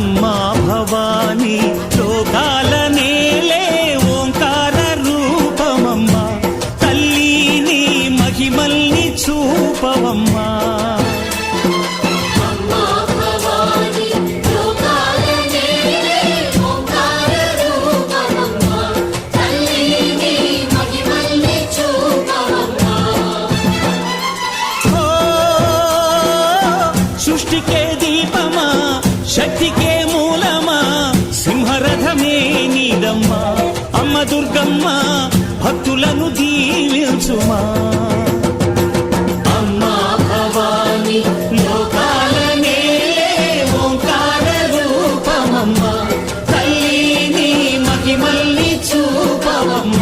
అమ్మా భవానీ లోకాల నేలే ఓంకార రూపమమ్మా. తల్లిని మహిమల్ని చూపవమ్మా. మహిమల్ని దీపమా శక్తికే దుర్గమ్మ అమ్మ దుర్గమ్మ భక్తులను దీవించుమా. అమ్మా భవాని చూపవమ్మ.